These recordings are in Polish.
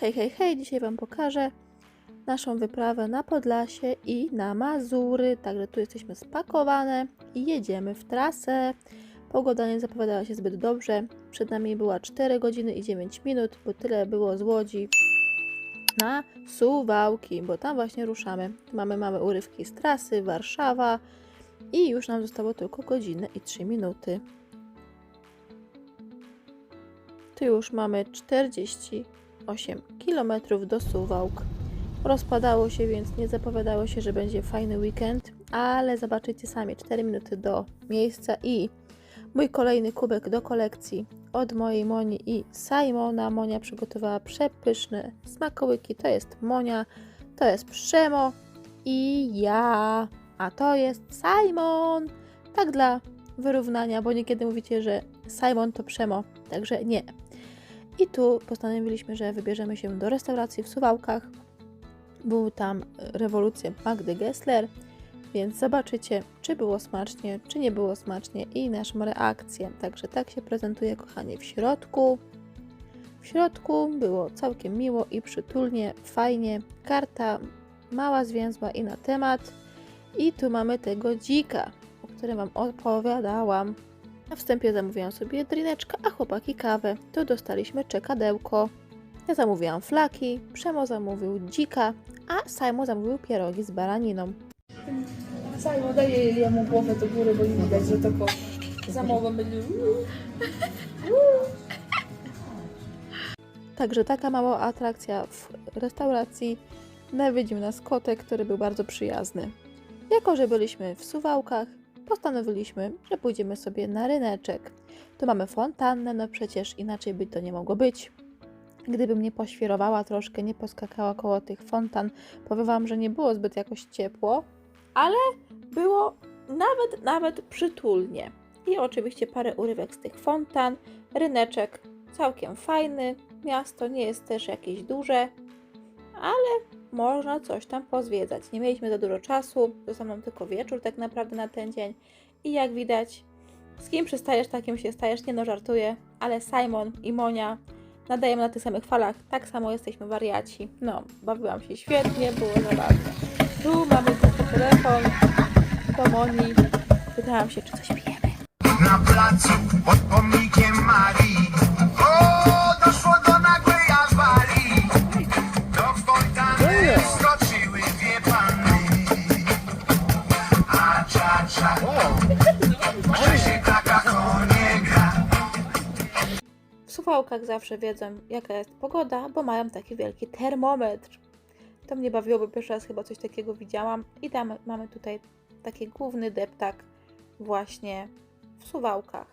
Hej, hej, hej, dzisiaj Wam pokażę naszą wyprawę na Podlasie i na Mazury. Także tu jesteśmy spakowane i jedziemy w trasę. Pogoda nie zapowiadała się zbyt dobrze. Przed nami była 4 godziny i 9 minut, bo tyle było z Łodzi na Suwałki, bo tam właśnie ruszamy. Mamy małe urywki z trasy, Warszawa i już nam zostało tylko godzinę i 3 minuty. Tu już mamy 48 km do Suwałk. Rozpadało się, więc nie zapowiadało się, że będzie fajny weekend, ale zobaczycie sami 4 minuty do miejsca i mój kolejny kubek do kolekcji od mojej Moni i Simona. Monia przygotowała przepyszne smakołyki. To jest Monia, to jest Przemo i ja, a to jest Simon. Tak dla wyrównania, bo niekiedy mówicie, że Simon to Przemo, także nie. I tu postanowiliśmy, że wybierzemy się do restauracji w Suwałkach. Był tam rewolucja Magdy Gessler, więc zobaczycie, czy było smacznie, czy nie było smacznie i naszą reakcję. Także tak się prezentuje, kochanie, w środku. W środku było całkiem miło i przytulnie, fajnie. Karta mała, zwięzła i na temat. I tu mamy tego dzika, o którym Wam opowiadałam. Na wstępie zamówiłam sobie drineczkę, a chłopaki kawę. Tu dostaliśmy czekadełko. Ja zamówiłam flaki, Przemo zamówił dzika, a Simon zamówił pierogi z baraniną. Simon daje jemu głowę do góry, bo nie widać, że to kot. Za mową będzie... Także taka mała atrakcja w restauracji. Nawiedził nas kotek, który był bardzo przyjazny. Jako, że byliśmy w Suwałkach, postanowiliśmy, że pójdziemy sobie na ryneczek. Tu mamy fontannę, no przecież inaczej by to nie mogło być. Gdybym nie poświrowała troszkę, nie poskakała koło tych fontan, powiem Wam, że nie było zbyt jakoś ciepło, ale było nawet, nawet przytulnie. I oczywiście parę urywek z tych fontan, ryneczek całkiem fajny, miasto nie jest też jakieś duże, ale można coś tam pozwiedzać. Nie mieliśmy za dużo czasu, został nam tylko wieczór tak naprawdę na ten dzień i jak widać, z kim przystajesz, takim się stajesz, nie no żartuję, ale Simon i Monia nadajemy na tych samych falach, tak samo jesteśmy wariaci. No, bawiłam się świetnie, było zabawnie. Tu mamy tylko telefon do Moni, pytałam się, czy coś pijemy. na placu pod pomnikiem Marii. Suwałkach zawsze wiedzą, jaka jest pogoda, bo mają taki wielki termometr. To mnie bawiło, bo pierwszy raz chyba coś takiego widziałam. I tam mamy tutaj taki główny deptak właśnie w Suwałkach.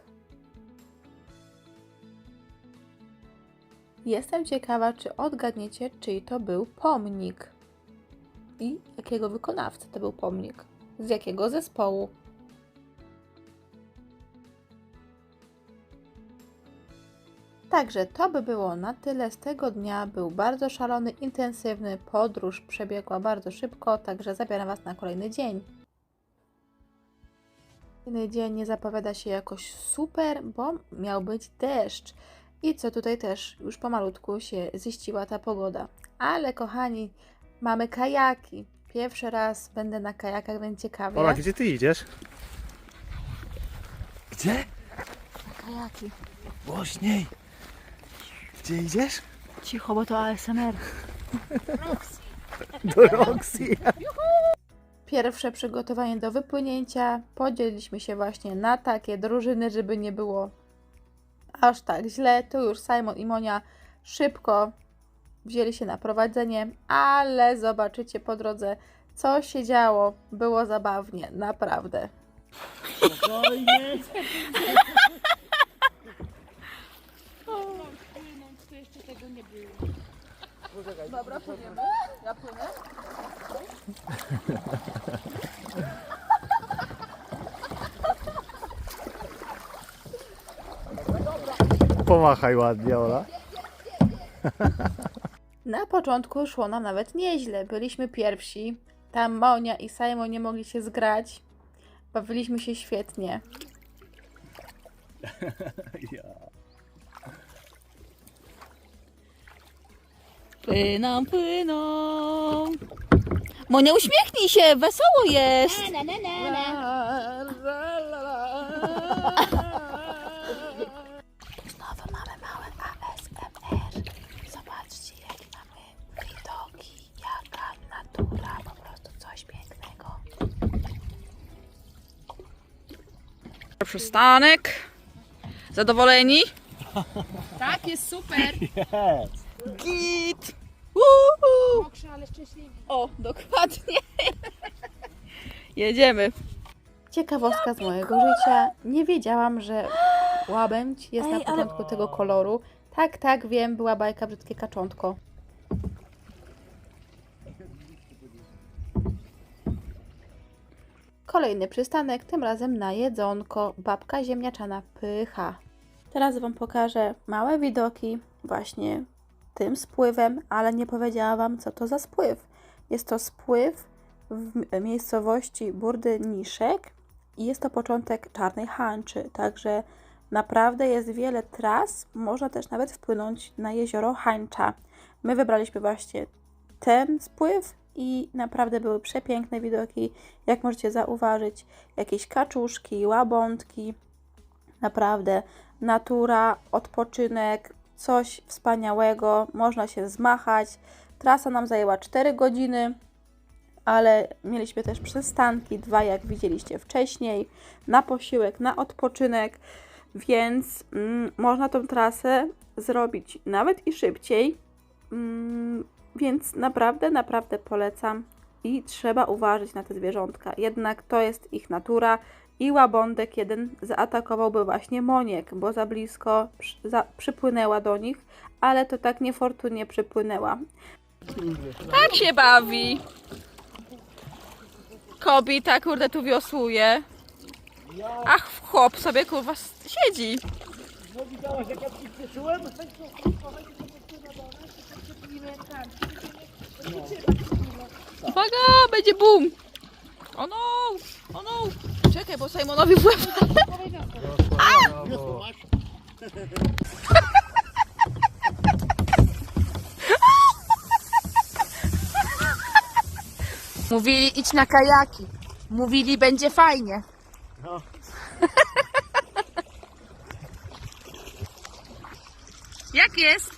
Jestem ciekawa, czy odgadniecie, czyj to był pomnik. I jakiego wykonawcy to był pomnik. Z jakiego zespołu. Także to by było na tyle z tego dnia. Był bardzo szalony, intensywny. Podróż przebiegła bardzo szybko, także zabieram Was na kolejny dzień. Kolejny dzień nie zapowiada się jakoś super, bo miał być deszcz. I co tutaj też już pomalutku się ziściła ta pogoda. Ale kochani, mamy kajaki. Pierwszy raz będę na kajakach, więc ciekawie. Ola, gdzie ty idziesz? Gdzie? Kajaki. Głośniej. Gdzie idziesz? Cicho, bo to ASMR. Do Roxy. Pierwsze przygotowanie do wypłynięcia. Podzieliliśmy się właśnie na takie drużyny, żeby nie było aż tak źle. Tu już Simon i Monia szybko wzięli się na prowadzenie, ale zobaczycie po drodze, co się działo. Było zabawnie, naprawdę. Spokojnie. Dobra, płyniemy. Ja płynę. Pomachaj ładnie, Ola. Na początku szło nam nawet nieźle. Byliśmy pierwsi. Tam Monia i Simon nie mogli się zgrać. Bawiliśmy się świetnie. Ja. Płyną, płyną. Monia, uśmiechnij się, wesoło jest. Znowu mamy małe ASMR. Zobaczcie, jakie mamy widoki, jaka natura, po prostu coś pięknego. Przystanek. Zadowoleni? Tak, jest super. Git! Uhu. Mokrze, ale szczęśliwy. O, dokładnie. Jedziemy. Ciekawostka z mojego życia. Nie wiedziałam, że łabędź jest na Ej, ale- początku tego koloru. Tak, tak, wiem, była bajka Brzydkie Kaczątko. Kolejny przystanek, tym razem na jedzonko. Babka ziemniaczana pycha. Teraz Wam pokażę małe widoki właśnie tym spływem, ale nie powiedziałam Wam, co to za spływ. Jest to spływ w miejscowości Burdy Niszek i jest to początek Czarnej Hańczy, także naprawdę jest wiele tras. Można też nawet wpłynąć na jezioro Hańcza. My wybraliśmy właśnie ten spływ i naprawdę były przepiękne widoki, jak możecie zauważyć, jakieś kaczuszki, łabądki, naprawdę natura, odpoczynek, coś wspaniałego, można się zmachać. Trasa nam zajęła 4 godziny, ale mieliśmy też przystanki, dwa jak widzieliście wcześniej, na posiłek, na odpoczynek, więc mm, można tą trasę zrobić nawet i szybciej. Mm, więc naprawdę, naprawdę polecam i trzeba uważać na te zwierzątka. Jednak to jest ich natura i łabądek jeden zaatakowałby właśnie Moniek, bo za blisko przy, za, przypłynęła do nich, ale to tak niefortunnie przypłynęła. Tak się bawi. Kobita, kurde, tu wiosłuje. Ach, chłop sobie, kurwa, siedzi. No jak? Uwaga, będzie boom. O no, o no. Czekaj, bo Simonowi w łeb. Mówili idź na kajaki. Mówili będzie fajnie. No. Jak jest?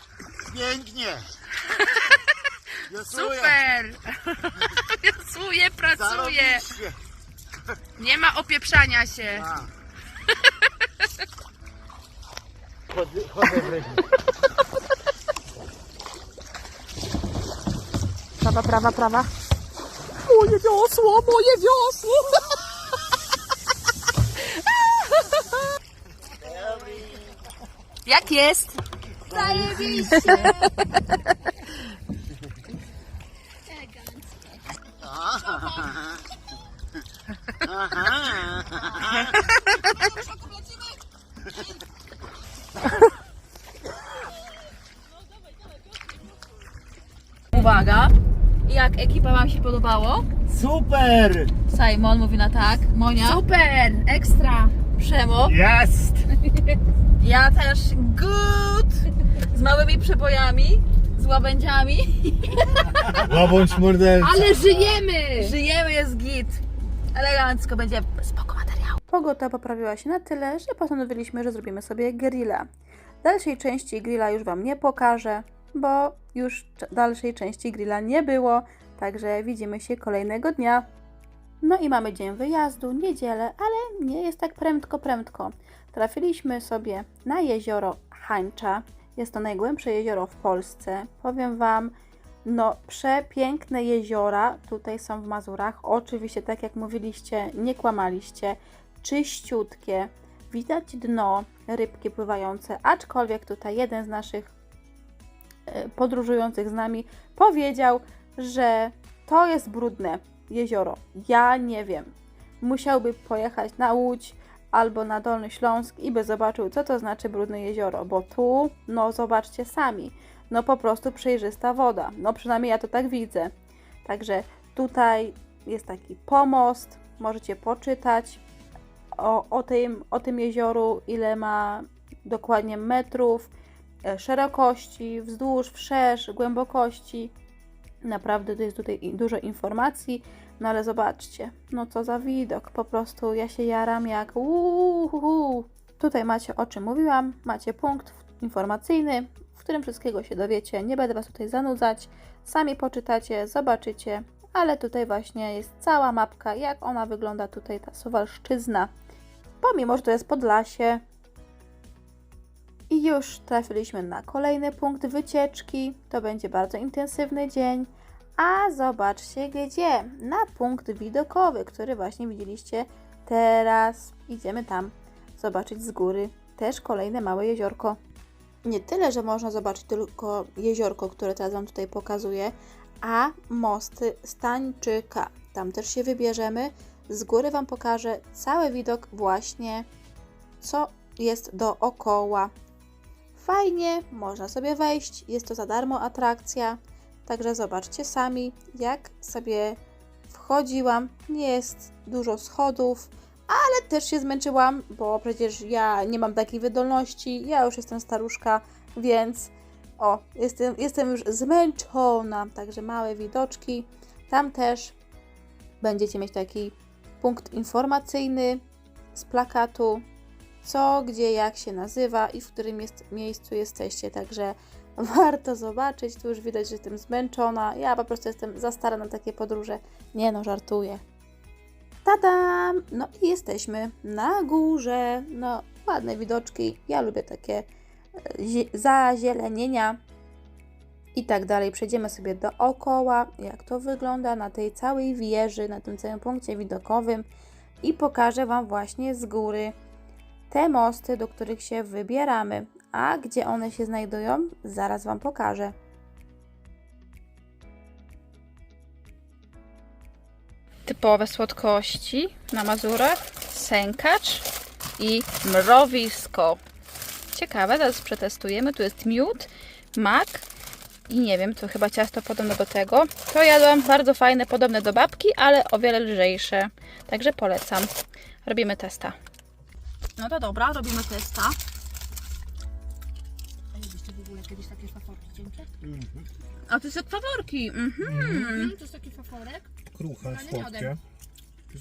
Pięknie. Wiosłuję. Super. Wiosłuje, pracuje. Zarobiście. Nie ma opieprzania się. A. Chodzę, chodzę w ryby. Prawa, prawa, prawa. Moje wiosło, moje wiosło. Jak jest? Uwaga. Jak ekipa Wam się podobało? Super! Simon mówi na tak. Monia. Super, ekstra. Przemo. Jest! Ja też good. Z małymi przebojami. Z łabędziami. Łabądź morderca. Ale żyjemy. Żyjemy, jest git. Elegancko będzie spoko materiał. Pogoda poprawiła się na tyle, że postanowiliśmy, że zrobimy sobie grilla. Dalszej części grilla już Wam nie pokażę, bo już dalszej części grilla nie było, także widzimy się kolejnego dnia. No i mamy dzień wyjazdu, niedzielę, ale nie jest tak prędko, prędko. Trafiliśmy sobie na jezioro Hańcza. Jest to najgłębsze jezioro w Polsce. Powiem Wam, no, przepiękne jeziora tutaj są w Mazurach. Oczywiście, tak jak mówiliście, nie kłamaliście. Czyściutkie, widać dno, rybki pływające, aczkolwiek tutaj jeden z naszych e, podróżujących z nami powiedział, że to jest brudne jezioro. Ja nie wiem. Musiałby pojechać na Łódź albo na Dolny Śląsk i by zobaczył, co to znaczy brudne jezioro, bo tu, no zobaczcie sami, no po prostu przejrzysta woda. No przynajmniej ja to tak widzę. Także tutaj jest taki pomost, możecie poczytać o, o, tym, o tym jezioru, ile ma dokładnie metrów, e, szerokości, wzdłuż, wszerz, głębokości. Naprawdę to jest tutaj dużo informacji, no ale zobaczcie, no co za widok, po prostu ja się jaram jak uhuhu. Tutaj macie o czym mówiłam, macie punkt informacyjny, którym wszystkiego się dowiecie, nie będę Was tutaj zanudzać, sami poczytacie, zobaczycie, ale tutaj właśnie jest cała mapka, jak ona wygląda tutaj, ta Suwalszczyzna, pomimo, że to jest Podlasie. I już trafiliśmy na kolejny punkt wycieczki. To będzie bardzo intensywny dzień. A zobaczcie gdzie? Na punkt widokowy, który właśnie widzieliście teraz. Idziemy tam zobaczyć z góry. Też kolejne małe jeziorko. Nie tyle, że można zobaczyć tylko jeziorko, które teraz Wam tutaj pokazuję, a mosty Stańczyka. Tam też się wybierzemy. Z góry Wam pokażę cały widok właśnie, co jest dookoła. Fajnie, można sobie wejść, jest to za darmo atrakcja, także zobaczcie sami, jak sobie wchodziłam. Nie jest dużo schodów, ale też się zmęczyłam, bo przecież ja nie mam takiej wydolności, ja już jestem staruszka, więc o, jestem, jestem już zmęczona, także małe widoczki. Tam też będziecie mieć taki punkt informacyjny z plakatu, co, gdzie, jak się nazywa i w którym jest, miejscu jesteście. Także warto zobaczyć. Tu już widać, że jestem zmęczona. Ja po prostu jestem za stara na takie podróże. Nie no, żartuję. Tadam! No i jesteśmy na górze. No, ładne widoczki. Ja lubię takie e, zie- zazielenienia i tak dalej. Przejdziemy sobie dookoła, jak to wygląda na tej całej wieży, na tym całym punkcie widokowym i pokażę Wam właśnie z góry te mosty, do których się wybieramy. A gdzie one się znajdują, zaraz Wam pokażę. Typowe słodkości na Mazurach, sękacz i mrowisko. Ciekawe, teraz przetestujemy. Tu jest miód, mak i nie wiem, to chyba ciasto podobne do tego. To jadłam, bardzo fajne, podobne do babki, ale o wiele lżejsze. Także polecam. Robimy testa. No to dobra, robimy testa. A jedliście w ogóle kiedyś takie faforki cienkie? A to są faworki. Mhm. Mm. To jest taki faforek. Kruche, Ale miodem. słodkie.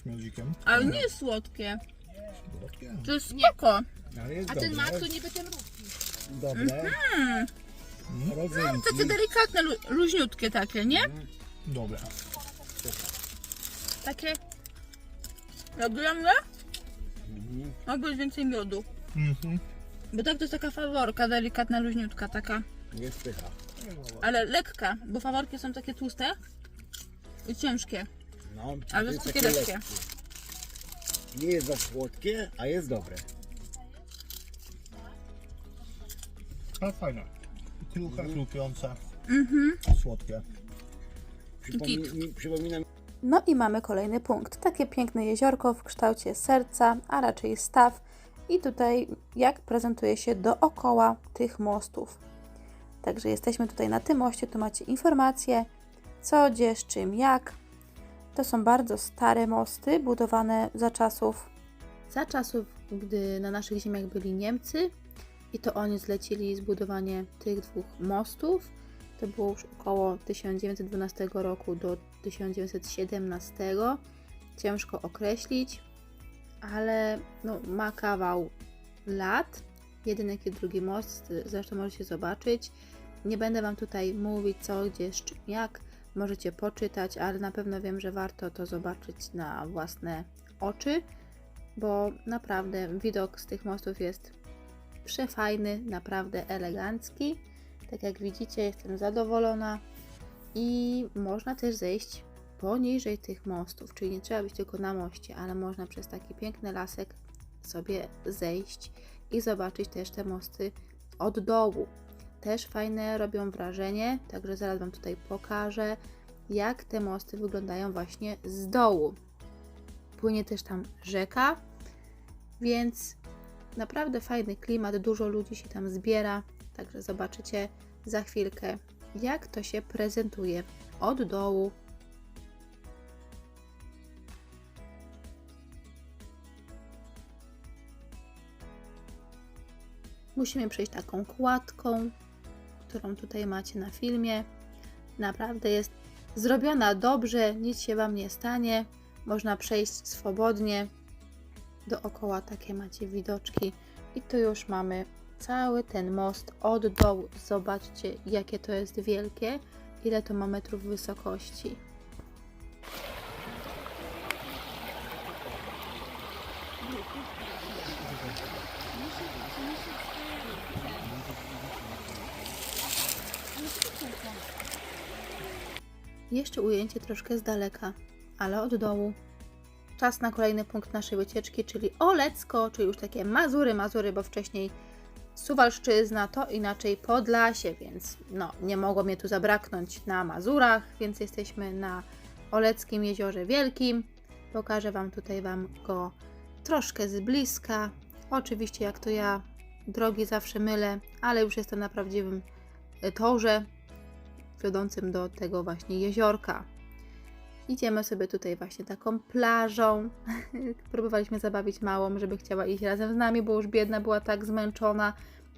Z miodzikiem. Ale nie jest słodkie. Słodkie. To jest spoko. Ale jest A dobre. ten mak to niby ten ruski. Dobre. Mm. Rodzynki. Takie delikatne, lu- luźniutkie takie, nie? Dobre. Takie dla mnie mogło być więcej miodu. Mhm. Bo tak to jest taka faworka, delikatna, luźniutka taka. Jest pycha. Ale lekka, bo faworki są takie tłuste i ciężkie. No, Ale to jest takie lekkie. Nie jest za słodkie, a jest dobre. Ale fajne. Kruche, chrupiące. Mhm. Słodkie. Przypomi- mi, przypomina mi No i mamy kolejny punkt. Takie piękne jeziorko w kształcie serca, a raczej staw. I tutaj jak prezentuje się dookoła tych mostów. Także jesteśmy tutaj na tym moście, tu macie informacje, co, gdzie, z czym, jak. To są bardzo stare mosty, budowane za czasów za czasów, gdy na naszych ziemiach byli Niemcy i to oni zlecili zbudowanie tych dwóch mostów. To było już około 1912 roku do 1917. Ciężko określić, ale no, ma kawał lat. Jeden jak i drugi most, zresztą możecie zobaczyć. Nie będę Wam tutaj mówić co, gdzie, z czym, jak. Możecie poczytać, ale na pewno wiem, że warto to zobaczyć na własne oczy, bo naprawdę widok z tych mostów jest przefajny, naprawdę elegancki. Tak jak widzicie, jestem zadowolona i można też zejść poniżej tych mostów, czyli nie trzeba być tylko na moście, ale można przez taki piękny lasek sobie zejść i zobaczyć też te mosty od dołu. Też fajne robią wrażenie, także zaraz Wam tutaj pokażę, jak te mosty wyglądają właśnie z dołu. Płynie też tam rzeka, więc naprawdę fajny klimat, dużo ludzi się tam zbiera, także zobaczycie za chwilkę, jak to się prezentuje od dołu. Musimy przejść taką kładką, którą tutaj macie na filmie. Naprawdę jest zrobiona dobrze, nic się Wam nie stanie. Można przejść swobodnie. Dookoła takie macie widoczki. I tu już mamy cały ten most od dołu. Zobaczcie, jakie to jest wielkie, ile to ma metrów wysokości. Jeszcze ujęcie troszkę z daleka, ale od dołu. Czas na kolejny punkt naszej wycieczki, czyli Olecko, czyli już takie Mazury, Mazury, bo wcześniej Suwalszczyzna to inaczej Podlasie, więc no, nie mogło mnie tu zabraknąć na Mazurach, więc jesteśmy na Oleckim Jeziorze Wielkim. Pokażę Wam tutaj Wam go troszkę z bliska. Oczywiście jak to ja drogi zawsze mylę, ale już jestem na prawdziwym e, torze wiodącym do tego właśnie jeziorka. Idziemy sobie tutaj właśnie taką plażą. Próbowaliśmy zabawić małą, żeby chciała iść razem z nami, bo już biedna była tak zmęczona,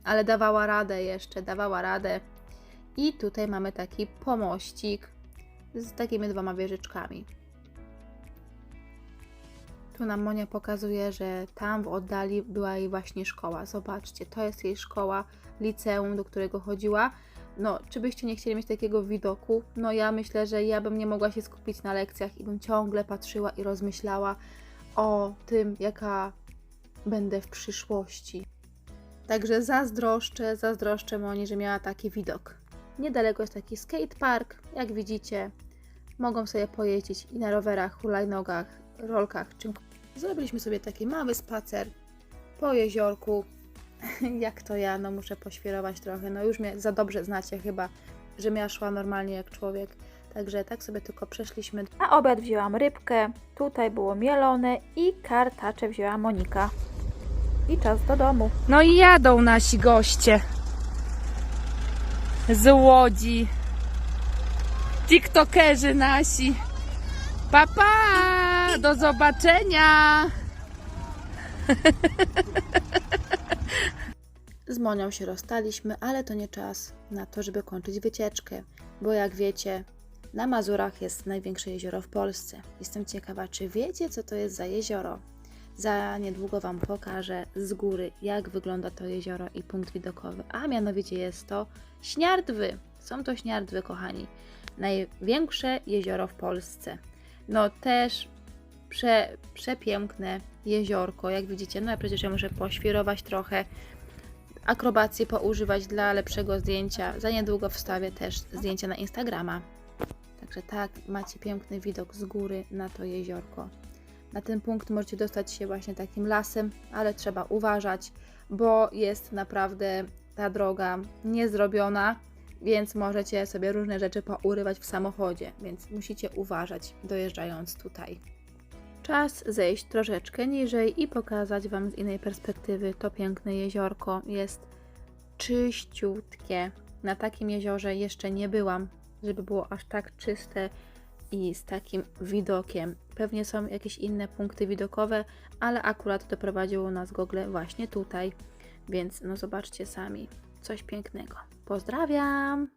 ale dawała radę jeszcze, dawała radę. I tutaj mamy taki pomościk z takimi dwoma wieżyczkami. Tu nam Monia pokazuje, że tam w oddali była jej właśnie szkoła. Zobaczcie, to jest jej szkoła, liceum, do którego chodziła. No, czy byście nie chcieli mieć takiego widoku? No, ja myślę, że ja bym nie mogła się skupić na lekcjach i bym ciągle patrzyła i rozmyślała o tym, jaka będę w przyszłości. Także zazdroszczę, zazdroszczę Moni, że miała taki widok. Niedaleko jest taki skatepark, jak widzicie. Mogą sobie pojeździć i na rowerach, hulajnogach, rolkach. Czym... Zrobiliśmy sobie taki mały spacer po jeziorku. jak to ja, no muszę poświrować trochę. No już mnie za dobrze znacie chyba, że ja szła normalnie jak człowiek. Także tak sobie tylko przeszliśmy. Na obiad wzięłam rybkę, tutaj było mielone i kartacze wzięła Monika. I czas do domu. No i jadą nasi goście z Łodzi. TikTokerzy nasi. Papa, pa! do zobaczenia. Z Monią się rozstaliśmy, ale to nie czas na to, żeby kończyć wycieczkę, bo jak wiecie, na Mazurach jest największe jezioro w Polsce. Jestem ciekawa, czy wiecie, co to jest za jezioro? Za niedługo Wam pokażę z góry, jak wygląda to jezioro i punkt widokowy, a mianowicie jest to Śniardwy. Są to Śniardwy, kochani. Największe jezioro w Polsce. No też prze, przepiękne jeziorko, jak widzicie. No ja przecież ja muszę poświrować trochę, akrobację poużywać dla lepszego zdjęcia. Za niedługo wstawię też zdjęcia na Instagrama. Także tak, macie piękny widok z góry na to jeziorko. Na ten punkt możecie dostać się właśnie takim lasem, ale trzeba uważać, bo jest naprawdę ta droga niezrobiona, więc możecie sobie różne rzeczy pourywać w samochodzie, więc musicie uważać dojeżdżając tutaj. Czas zejść troszeczkę niżej i pokazać Wam z innej perspektywy to piękne jeziorko. Jest czyściutkie. Na takim jeziorze jeszcze nie byłam, żeby było aż tak czyste i z takim widokiem. Pewnie są jakieś inne punkty widokowe, ale akurat doprowadziło nas Google właśnie tutaj. Więc no zobaczcie sami. Coś pięknego. Pozdrawiam!